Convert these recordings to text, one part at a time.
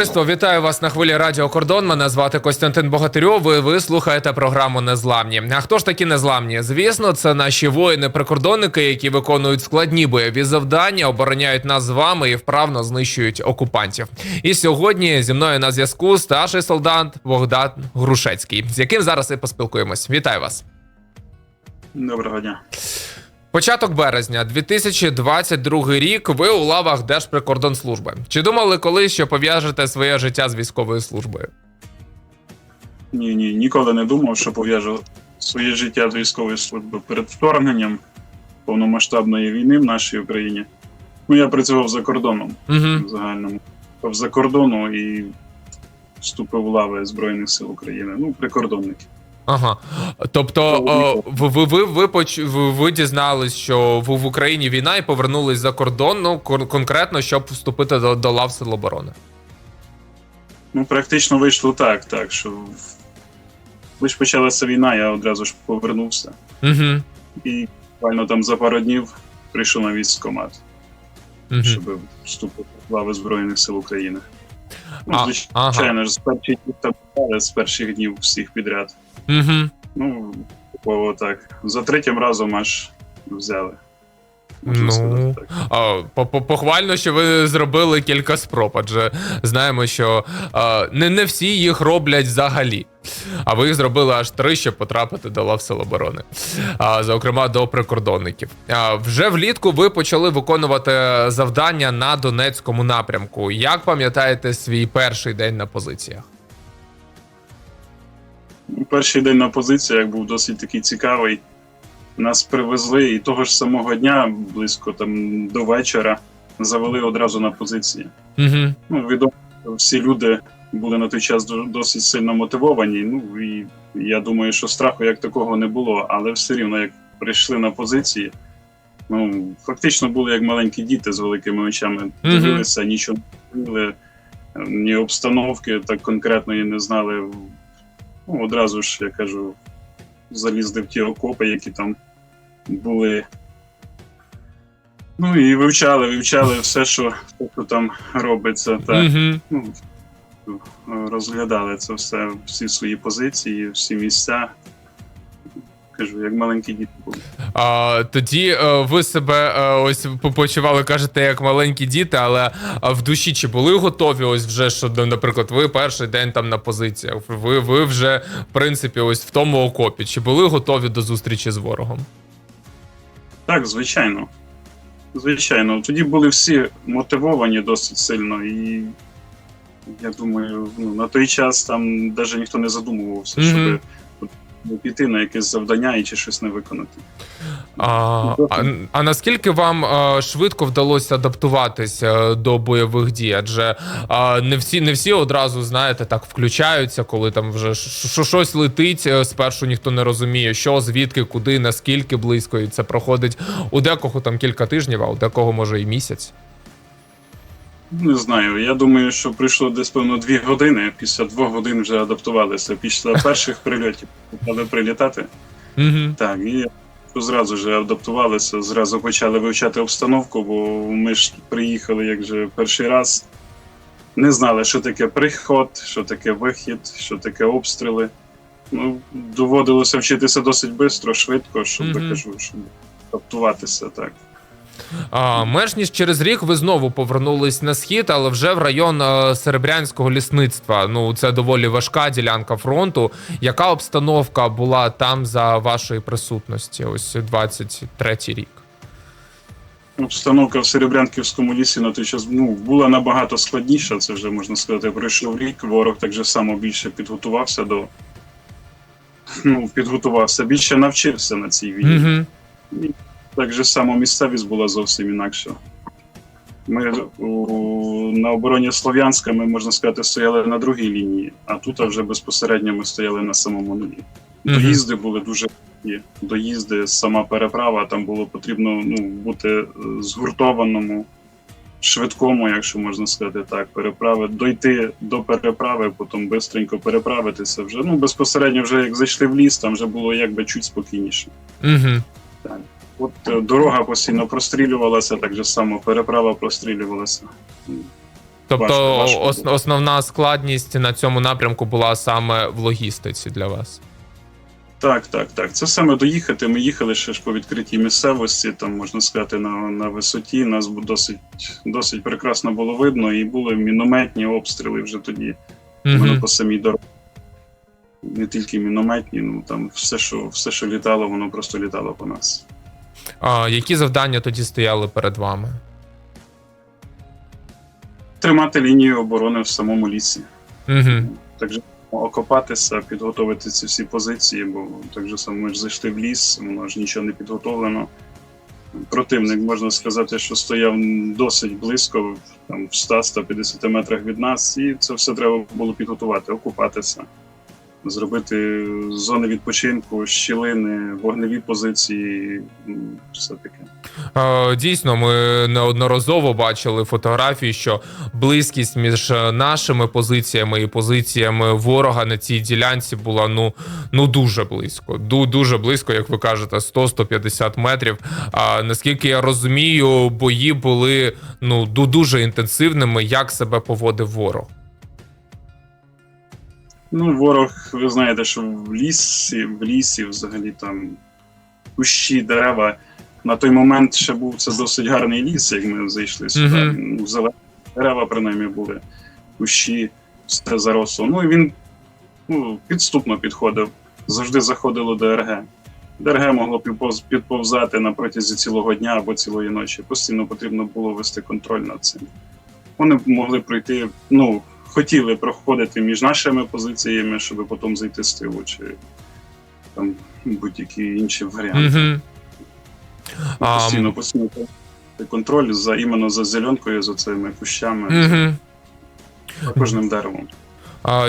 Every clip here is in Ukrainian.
Товариство, вітаю вас на хвилі Радіо Кордон. Мене звати Костянтин Богатирьов. Ви, ви слухаєте програму Незламні. А хто ж такі незламні? Звісно, це наші воїни-прикордонники, які виконують складні бойові завдання, обороняють нас з вами і вправно знищують окупантів. І сьогодні зі мною на зв'язку старший солдат Богдан Грушецький, з яким зараз і поспілкуємось. Вітаю вас. Доброго дня. Початок березня, 2022 рік. Ви у лавах Держприкордонслужби. Чи думали колись, що пов'яжете своє життя з військовою службою? Ні, ні, ніколи не думав, що пов'яжу своє життя з військової служби перед вторгненням повномасштабної війни в нашій Україні. Ну, я працював за кордоном Угу. в загальному. За кордону і вступив в лави Збройних сил України. Ну, прикордонники. Ага. Тобто, о, ви, ви, ви, ви, поч- ви, ви дізнались, що в, в Україні війна і повернулись за кордон, ну кон- конкретно, щоб вступити до, до лав Сил оборони. Ну, практично вийшло так, так що лише почалася війна, я одразу ж повернувся. Угу. І буквально там за пару днів прийшов на військкомат. Угу. щоб вступити в лави Збройних сил України. Ну, звичайно ж, з перших днів з перших днів всіх підряд. Угу. Ну, типово так. За третім разом аж взяли. Можна Ну, сказати так. А, по- по- Похвально, що ви зробили кілька спроб, адже знаємо, що а, не, не всі їх роблять взагалі. А ви їх зробили аж три, щоб потрапити до лав Сил оборони, а, зокрема до прикордонників. А, вже влітку ви почали виконувати завдання на Донецькому напрямку. Як пам'ятаєте свій перший день на позиціях? Перший день на позиціях був досить такий цікавий. Нас привезли і того ж самого дня, близько там до вечора, завели одразу на позиції. Угу. Ну, відомо, всі люди були на той час до- досить сильно мотивовані. Ну і я думаю, що страху як такого не було, але все рівно, як прийшли на позиції, ну фактично були як маленькі діти з великими очами. Дивилися, нічого не знали, ні обстановки так конкретної не знали. Ну, одразу ж, я кажу, залізли в ті окопи, які там були. Ну і вивчали, вивчали все, що, що там робиться. Так. Угу. Ну, розглядали це все, всі свої позиції, всі місця. Кажу, як маленькі діти були. А, тоді е, ви себе е, ось по- почували, кажете, як маленькі діти, але а в душі чи були готові ось вже, що, ну, наприклад, ви перший день там на позиціях, ви, ви вже, в принципі, ось в тому окопі, чи були готові до зустрічі з ворогом? Так, звичайно. Звичайно, тоді були всі мотивовані досить сильно, і я думаю, ну, на той час там навіть ніхто не задумувався, Мгм. щоб піти на якесь завдання і чи щось не виконати. А, а, а наскільки вам е, швидко вдалося адаптуватися до бойових дій? Адже е, не всі не всі одразу знаєте так включаються, коли там вже щось летить. е, Спершу ніхто не розуміє, що звідки, куди, наскільки близько, і це проходить у декого там кілька тижнів, а у декого може і місяць. Не знаю. Я думаю, що прийшло десь певно дві години. Після двох годин вже адаптувалися. Після перших прильотів почали прилітати. Так, і зразу ж адаптувалися, зразу почали вивчати обстановку, бо ми ж приїхали як же перший раз. Не знали, що таке приход, що таке вихід, що таке обстріли. Ну, доводилося вчитися досить швидко, швидко, щоб кажу, щоб адаптуватися так. А, менш ніж через рік ви знову повернулись на схід, але вже в район е, Серебрянського лісництва. Ну це доволі важка ділянка фронту. Яка обстановка була там за вашої присутності? Ось 23-й рік. Обстановка в Серебрянківському лісі на той час ну, була набагато складніша. Це вже можна сказати, пройшов рік. Ворог так же само більше підготувався до. Ну, підготувався, більше навчився на цій війні. Угу. Так же само місцевість була зовсім інакша. Ми у, на обороні Слов'янська ми, можна сказати, стояли на другій лінії, а тут вже безпосередньо ми стояли на самому нулі. Доїзди були дуже важкі. доїзди, сама переправа, там було потрібно ну, бути е, згуртованому, швидкому, якщо можна сказати так, переправи, дойти до переправи, потім швидко переправитися вже. Ну, безпосередньо, вже як зайшли в ліс, там вже було якби чуть спокійніше. Угу. От е, дорога постійно прострілювалася, так же само переправа прострілювалася. Тобто Важко, важко ос- було. основна складність на цьому напрямку була саме в логістиці для вас. Так, так, так. Це саме доїхати. Ми їхали ще ж по відкритій місцевості, там можна сказати, на, на висоті. Нас досить, досить прекрасно було видно, і були мінометні обстріли вже тоді. Воно Угу. по самій дорозі. Не тільки мінометні, ну там все, що все, що літало, воно просто літало по нас. А, які завдання тоді стояли перед вами? Тримати лінію оборони в самому лісі. Угу. Так же окопатися, підготовити ці всі позиції, бо так же само ми ж зайшли в ліс, воно ж нічого не підготовлено. Противник, можна сказати, що стояв досить близько, там в 100-150 метрах від нас, і це все треба було підготувати, окупатися, зробити зони відпочинку, щілини, вогневі позиції, все таке. Е, Дійсно, ми неодноразово бачили фотографії, що близькість між нашими позиціями і позиціями ворога на цій ділянці була ну, ну дуже близько. Ду, дуже близько, як ви кажете, 100-150 метрів. А наскільки я розумію, бої були ну дуже інтенсивними. Як себе поводив ворог? Ну, ворог, ви знаєте, що в лісі, в лісі взагалі там кущі, дерева. На той момент ще був це досить гарний ліс, як ми зайшли сюди. Мгм. Ну, зелені дерева, принаймні, були, кущі, все заросло. Ну і він ну, підступно підходив, завжди заходило ДРГ. ДРГ могло підповзати на протязі цілого дня або цілої ночі. Постійно потрібно було вести контроль над цим. Вони могли пройти, ну, хотіли проходити між нашими позиціями, щоб потім зайти з тилу, чи там будь-які інші варіанти. Mm -hmm. Постійно, постійно контроль за іменно за зеленкою, за цими кущами, Угу. за кожним деревом.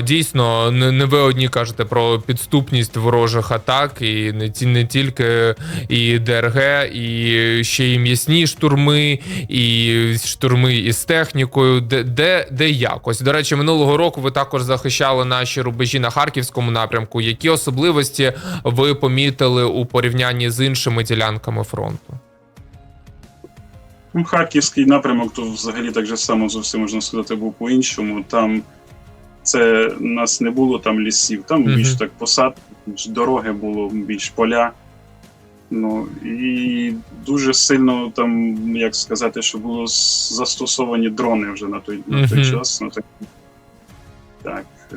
Дійсно, не, ви одні кажете про підступність ворожих атак, і не, ті- не тільки і ДРГ, і ще й м'ясні штурми, і штурми із технікою. Де, де, де якось. До речі, минулого року ви також захищали наші рубежі на харківському напрямку. Які особливості ви помітили у порівнянні з іншими ділянками фронту? Ну, Харківський напрямок, то взагалі так же само зовсім можна сказати, був по-іншому. Там це у нас не було там лісів, там більш так посад, більш дороги було, більш поля. Ну і дуже сильно там, як сказати, що було застосовані дрони вже на той, на той час. На той... Так. е,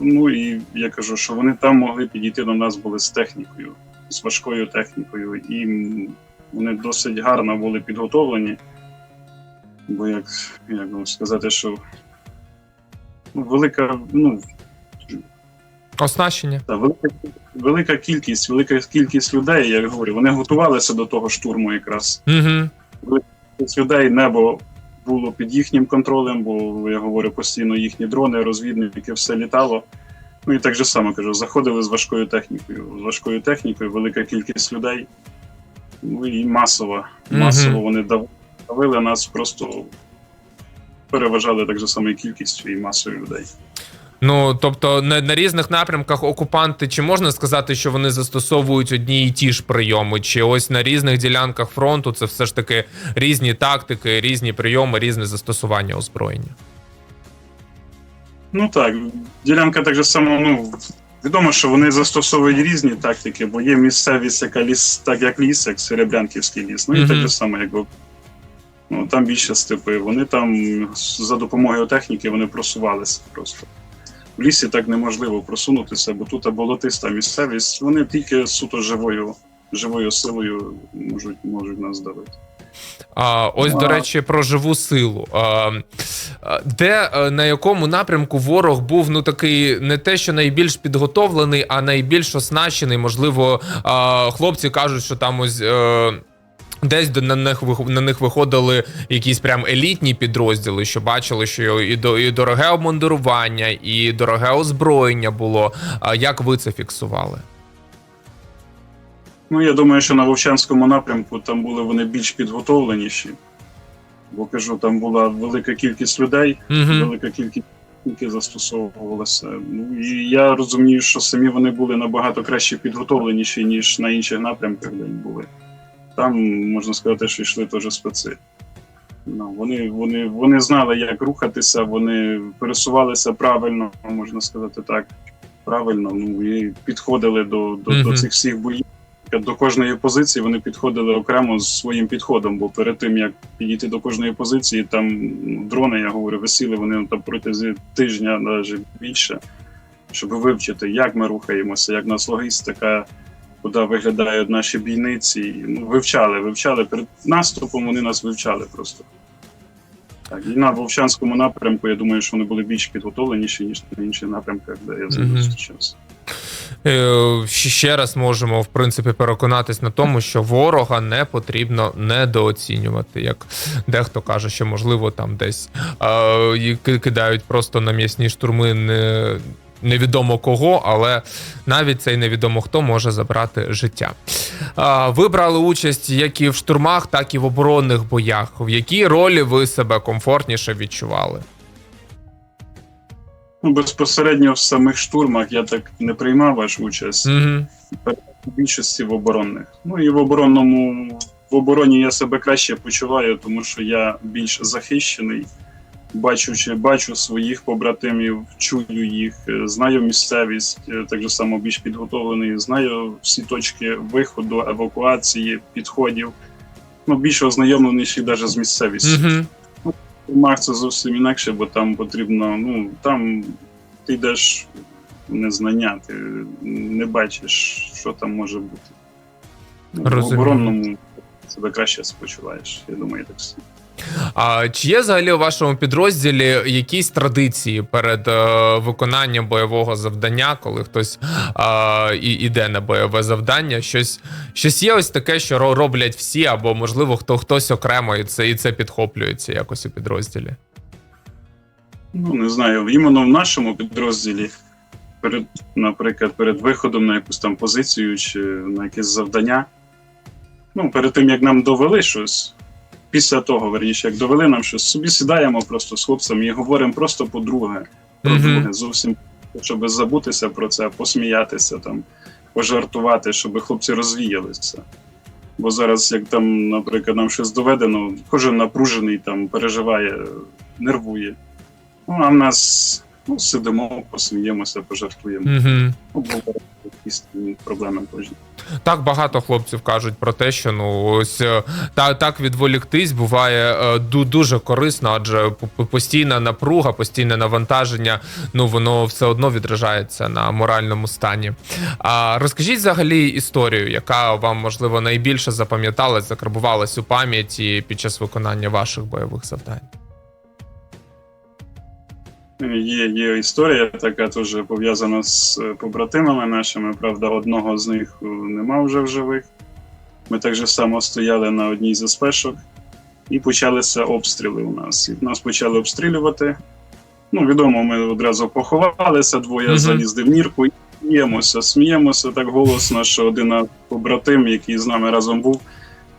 Ну і я кажу, що вони там могли підійти до нас були з технікою, з важкою технікою, і вони досить гарно були підготовлені. Бо як, як вам сказати, що велика, ну, Оснащення? та, велика, велика кількість, велика кількість людей, я говорю, вони готувалися до того штурму якраз. Угу. Кількість людей небо було під їхнім контролем, бо я говорю, постійно їхні дрони, розвідники, все літало. Ну і так же само кажу, заходили з важкою технікою. З важкою технікою, велика кількість людей. Ну і масово. Масово вони давили нас, просто переважали так же само кількістю і масою людей. Ну тобто на, на різних напрямках окупанти, чи можна сказати, що вони застосовують одні і ті ж прийоми, чи ось на різних ділянках фронту це все ж таки різні тактики, різні прийоми, різне застосування озброєння. Ну так, ділянка так же само, ну. Відомо, що вони застосовують різні тактики, бо є місцевість, яка ліс, так як ліс, як Серебрянківський ліс. Ну і Мгм. так же само, якби ну, там більше степи. Вони там за допомогою техніки вони просувалися просто. В лісі так неможливо просунутися, бо тут болотиста місцевість, вони тільки суто живою, живою силою можуть, можуть нас давити. А, ось, до речі, про живу силу. А, а, де е, на якому напрямку ворог був ну такий не те, що найбільш підготовлений, а найбільш оснащений. Можливо, а, хлопці кажуть, що там ось. е, Десь до- на них на них виходили якісь прям елітні підрозділи, що бачили, що і до і дороге обмундирування, і дороге озброєння було. А як ви це фіксували? Ну, я думаю, що на Вовчанському напрямку там були вони більш підготовленіші. Бо кажу, там була велика кількість людей, Угу. велика кількість які застосовувалася. Ну і я розумію, що самі вони були набагато краще підготовленіші, ніж на інших напрямках, де були. Там можна сказати, що йшли теж специ. Ну, вони, вони, вони знали, як рухатися, вони пересувалися правильно, можна сказати так. Правильно, ну і підходили до, до, до цих всіх боїв. До кожної позиції вони підходили окремо з своїм підходом, бо перед тим як підійти до кожної позиції, там ну, дрони, я говорю, висіли вони там протягом тижня, навіть більше, щоб вивчити, як ми рухаємося, як нас логістика, куди виглядають наші бійниці. Ну, вивчали, вивчали перед наступом. Вони нас вивчали просто. Так, і на Вовчанському напрямку, я думаю, що вони були більш підготовленіші, ніж на інших напрямках, де я Мгм. зустрічався. Е, Ще раз можемо в принципі переконатись на тому, що ворога не потрібно недооцінювати. Як дехто каже, що можливо там десь е, кидають просто на м'ясні штурми не. Невідомо кого, але навіть цей невідомо хто може забрати життя. Ви брали участь як і в штурмах, так і в оборонних боях. В якій ролі ви себе комфортніше відчували? Ну, безпосередньо в самих штурмах я так не приймав аж участь. Угу. в більшості в оборонних. Ну і в оборонному в обороні я себе краще почуваю, тому що я більш захищений. Бачучи, бачу своїх побратимів, чую їх, е, знаю місцевість, е, так же само більш підготовлений, знаю всі точки виходу, евакуації, підходів. Ну, більш ознайомленіший навіть з місцевістю. Угу. Мах це зовсім інакше, бо там потрібно, ну там ти йдеш незнання, ти не бачиш, що там може бути. Ну, в оборонному себе краще спочуваєш, я думаю, так само. А чи є взагалі у вашому підрозділі якісь традиції перед е, виконанням бойового завдання, коли хтось е, і, іде на бойове завдання? Щось, щось є ось таке, що роблять всі, або можливо хто хтось окремо і це і це підхоплюється якось у підрозділі. Ну, не знаю, іменно в нашому підрозділі, перед, наприклад, перед виходом на якусь там позицію чи на якесь завдання. Ну, перед тим як нам довели щось, після того, верніше, як довели нам щось, собі сідаємо просто з хлопцями і говоримо просто по-друге. Про друге, зовсім, щоб забутися про це, посміятися, там, пожартувати, щоб хлопці розвіялися. Бо зараз, як там, наприклад, нам щось доведено, кожен напружений, там, переживає, нервує. Ну, а в нас ну, сидимо, посміємося, пожартуємо. Угу. Обговоримо якісь проблеми кожні. Так багато хлопців кажуть про те, що ну ось е, та так відволіктись буває е, ду- дуже корисно, адже постійна напруга, постійне навантаження, ну воно все одно відражається на моральному стані. А розкажіть взагалі історію, яка вам можливо найбільше запам'яталась, закарбувалась у пам'яті під час виконання ваших бойових завдань. Є, є історія така теж пов'язана з е, побратимами нашими. Правда, одного з них е, нема вже в живих. Ми так же само стояли на одній зі спешок, і почалися обстріли у нас. І нас почали обстрілювати. Ну, відомо, ми одразу поховалися, двоє Мгм. залізли в нірку і сміємося. Сміємося так голосно, що один побратим, який з нами разом був,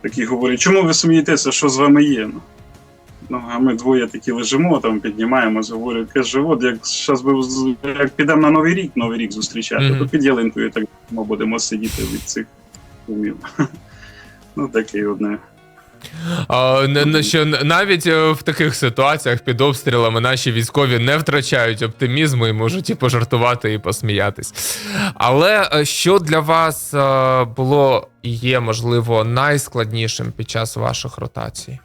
такий говорить: чому ви смієтеся, що з вами є? Ну, а ми двоє такі лежимо, там піднімаємося, говорю, каже, от як зараз би як підемо на Новий рік, Новий рік зустрічати, Мгм. то під ялинкою так ми будемо сидіти від цих умів. Ну, таке одне. А, не- не- що навіть е, в таких ситуаціях під обстрілами наші військові не втрачають оптимізму і можуть і пожартувати, і посміятись. Але е, що для вас е, було і є, можливо, найскладнішим під час ваших ротацій?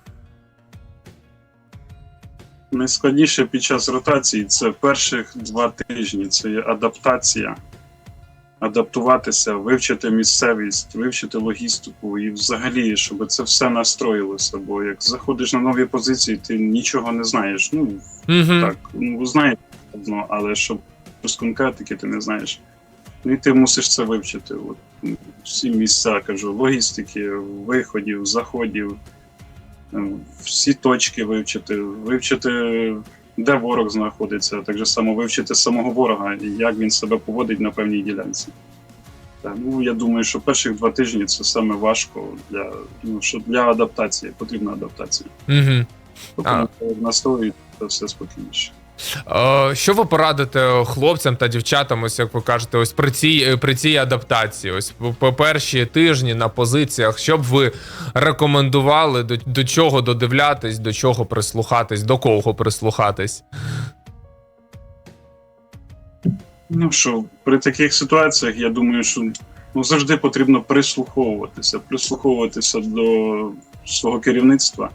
Найскладніше під час ротації це перших два тижні. Це є адаптація. Адаптуватися, вивчити місцевість, вивчити логістику і взагалі, щоб це все настроїлося. Бо як заходиш на нові позиції, ти нічого не знаєш. Ну, Угу. так, ну знаєш одно, але щоб без конкретики ти не знаєш. Ну і ти мусиш це вивчити. От, всі місця, кажу, логістики, виходів, заходів, всі точки вивчити, вивчити, де ворог знаходиться, так же само вивчити самого ворога і як він себе поводить на певній ділянці. Так, ну я думаю, що перших два тижні це саме важко для, ну, що для адаптації, потрібна адаптація. Угу. Тобто А. настрої це все спокійніше. Е, Що ви порадите хлопцям та дівчатам, ось як ви кажете, ось при цій е, при цій адаптації? Ось по перші тижні на позиціях, що б ви рекомендували, до, до чого додивлятись, до чого прислухатись, до кого прислухатись? Ну що, при таких ситуаціях я думаю, що ну, завжди потрібно прислуховуватися, прислуховуватися до свого керівництва,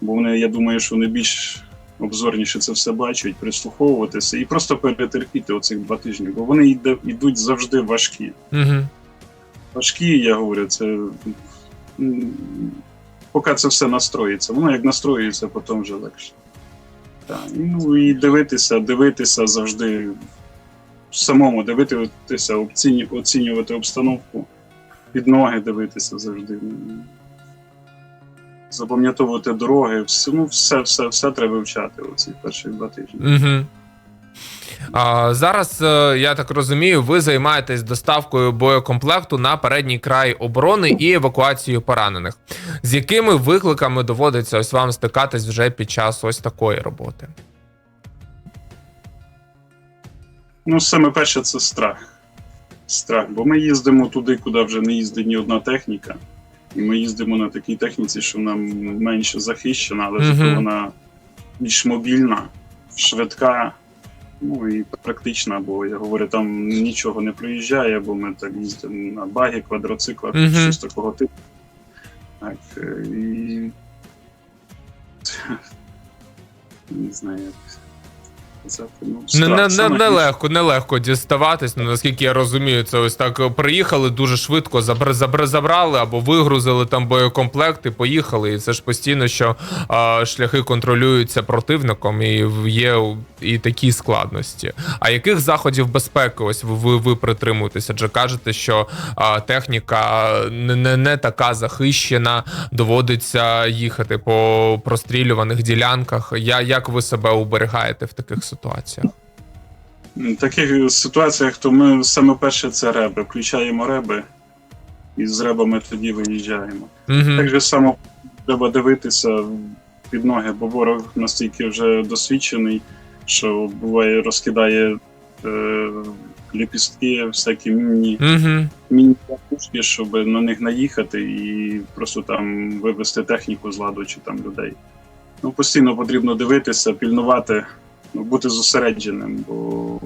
бо вони, я думаю, що вони більш обзорніше це все бачать, прислуховуватися і просто перетерпіти оцих два тижні, бо вони йдуть завжди важкі. Угу. Важкі, я говорю, це поки це все настроїться. Воно як настроюється, потім вже легше. Так. Ну і дивитися, дивитися завжди самому дивитися, оцінювати обстановку, під ноги дивитися завжди. Запам'ятовувати дороги, все, ну, все, все, все треба вивчати оці перші два тижні. Угу. А, зараз, е, я так розумію, ви займаєтесь доставкою боєкомплекту на передній край оборони і евакуацією поранених. З якими викликами доводиться ось вам стикатись вже під час ось такої роботи? Ну, саме перше це страх. Страх. Бо ми їздимо туди, куди вже не їздить ні одна техніка. І ми їздимо на такій техніці, що вона менше захищена, але зато вона більш мобільна, швидка, ну і практична, бо я говорю, там нічого не проїжджає, бо ми так їздимо на багі, квадроциклах, Мгм. щось такого типу. Так, е, і не знаю, як сказати. Ну, Не, страх, не, не, нелегко, нелегко діставатись. Ну, наскільки я розумію, це ось так е, приїхали дуже швидко, забр, забр, забрали або вигрузили там боєкомплект і поїхали. І це ж постійно, що а, шляхи контролюються противником, і є і такі складності. А яких заходів безпеки ось ви, ви, ви притримуєтеся? Адже кажете, що а, техніка не, не, не така захищена, доводиться їхати по прострілюваних ділянках. Я, як ви себе уберігаєте в таких ситуаціях? В таких ситуаціях, то ми саме перше це реби. Включаємо реби, і з ребами тоді виїжджаємо. Угу. Так же само треба дивитися під ноги, бо ворог настільки вже досвідчений, що буває розкидає е, ліпістки, всякі міні, Угу. міні пушки, щоб на них наїхати і просто там вивести техніку з ладу чи там людей. Ну, постійно потрібно дивитися, пільнувати, ну, бути зосередженим, бо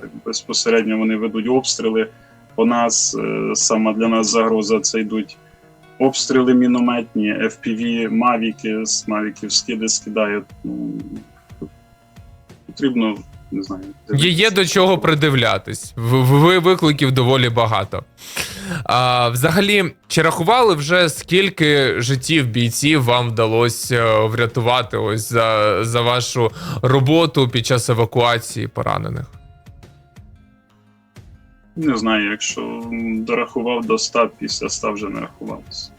так, безпосередньо вони ведуть обстріли. По нас е, сама для нас загроза це йдуть обстріли мінометні, FPV, мавіки, з мавіків скиди скидають. Ну, потрібно, не знаю. Є, є до чого придивлятись. В- в- Ви викликів доволі багато. А, взагалі, чи рахували вже скільки життів бійців вам вдалося е, врятувати ось за, за вашу роботу під час евакуації поранених? Не знаю, якщо дорахував до 100, після 100 вже не рахувався.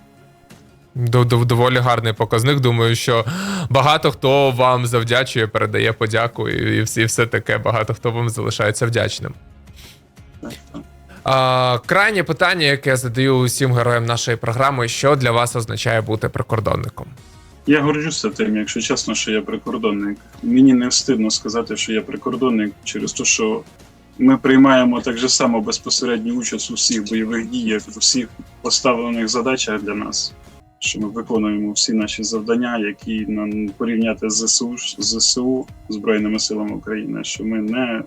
До- до- Доволі гарний показник. Думаю, що багато хто вам завдячує, передає подяку і все таке. Багато хто вам залишається вдячним. Крайнє питання, яке я задаю усім героям нашої програми: що для вас означає бути прикордонником? Я горджуся тим, якщо чесно, що я прикордонник. Мені не встидно сказати, що я прикордонник через те, що ми приймаємо так же само безпосередню участь у всіх бойових діях, у всіх поставлених задачах для нас. Що ми виконуємо всі наші завдання, які нам порівняти з ЗСУ, ЗСУ Збройними силами України, що ми не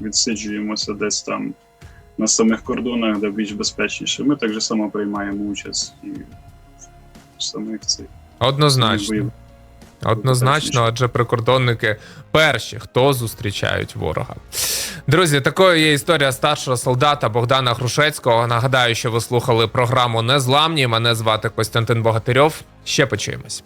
відсиджуємося десь там на самих кордонах, де більш безпечніше. Ми так само приймаємо участь і в самих цих Однозначно. Однозначно, адже прикордонники перші, хто зустрічають ворога. Друзі, такою є історія старшого солдата Богдана Грушецького. Нагадаю, що ви слухали програму Незламні. Мене звати Костянтин Богатирьов. Ще почуємось.